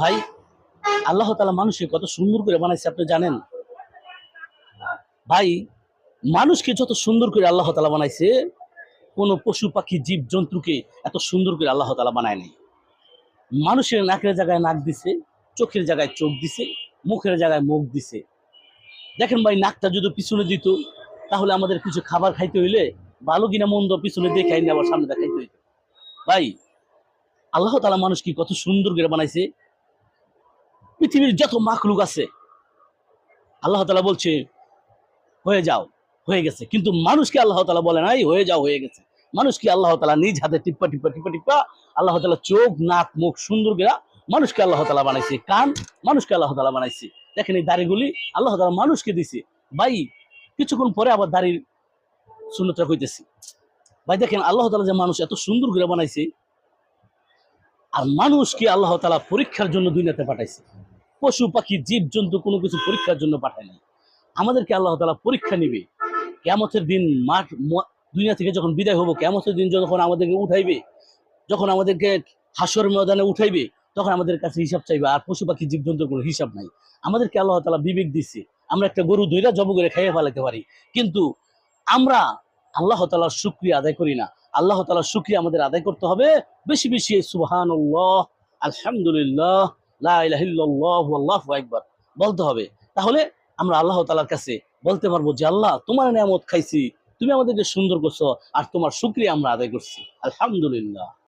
ভাই, আল্লাহ তালা মানুষকে কত সুন্দর করে বানাইছে, আপনি জানেন? ভাই, মানুষকে যত সুন্দর করে আল্লাহ তালা বানাইছে, কোন পশু, পাখি, জীব, জন্তুকে এত সুন্দর করে আল্লাহ তালা বানায় নাই। মানুষের নাকের জায়গায় নাক দিছে, চোখের জায়গায় চোখ দিছে, মুখের জায়গায় মুখ দিছে। দেখেন ভাই, নাকটা যদি পিছনে দিত, তাহলে আমাদের কিছু খাবার খাইতে হইলে ভালো কিনা মন্দ পিছনে দেখে আইনে আবার সামনে দেখাইতে হইতো। ভাই, আল্লাহ তালা মানুষ কি কত সুন্দর করে বানাইছে পৃথিবীর যত মাখলুক আছে, আল্লাহ তালা বলছে, হয়ে যাও, হয়ে গেছে। কিন্তু মানুষকে আল্লাহ তালা বলে নাই? হয়ে যাও, হয়ে গেছে। মানুষকে আল্লাহ তালা নিজ হাতে টিপ্পা টিপ্পা টিপ্পা টিপ্পা আল্লাহ তালা চোখ, নাক, মুখ সুন্দর করে মানুষকে আল্লাহ তালা বানাইছে? কান মানুষকে আল্লাহ তালা বানাইছে? দেখেন এই দাড়িগুলি আল্লাহ তালা মানুষকে দিছে। ভাই, কিছুক্ষণ পরে আবার দাড়ির শূন্যতা হইতেছি ভাই, দেখেন আল্লাহ তালা যে মানুষ এত সুন্দর করে বানাইছে, আর মানুষকে আল্লাহ তালা পরীক্ষার জন্য দুই দুনিয়াতে পাঠাইছে? পশু, পাখি জীব জন্তু কোনো কিছু পরীক্ষার জন্য পাঠায় নাই। আমাদেরকে আল্লাহ তালা পরীক্ষা নিবে। কেমতের দিন মাঠ দুনিয়া থেকে যখন বিদায় হব কেমতের দিন যখন আমাদেরকে উঠাইবে, যখন আমাদেরকে হাসর ময়দানে উঠাইবে, তখন আমাদের কাছে হিসাব চাইবে, আর পশু, পাখি জীব জন্তুর কোনো হিসাব নাই। আমাদেরকে আল্লাহ তালা বিবেক দিচ্ছে আমরা একটা গরু ধৈরা জব করে খাইয়ে ফেলাতে পারি। কিন্তু আমরা আল্লাহ তালার শুক্রিয়া আদায় করি না। আল্লাহ তালার শুক্রিয়া আমাদের আদায় করতে হবে। বেশি বেশি সুবহান আলহামদুলিল্লাহ একবার বলতে হবে। তাহলে আমরা আল্লাহ তালার কাছে বলতে পারব যে, আল্লাহ, তোমার নিয়ামত খাইছি, তুমি আমাদেরকে সুন্দর করছ, আর তোমার শুক্রিয়া আমরা আদায় করছি। আলহামদুলিল্লাহ।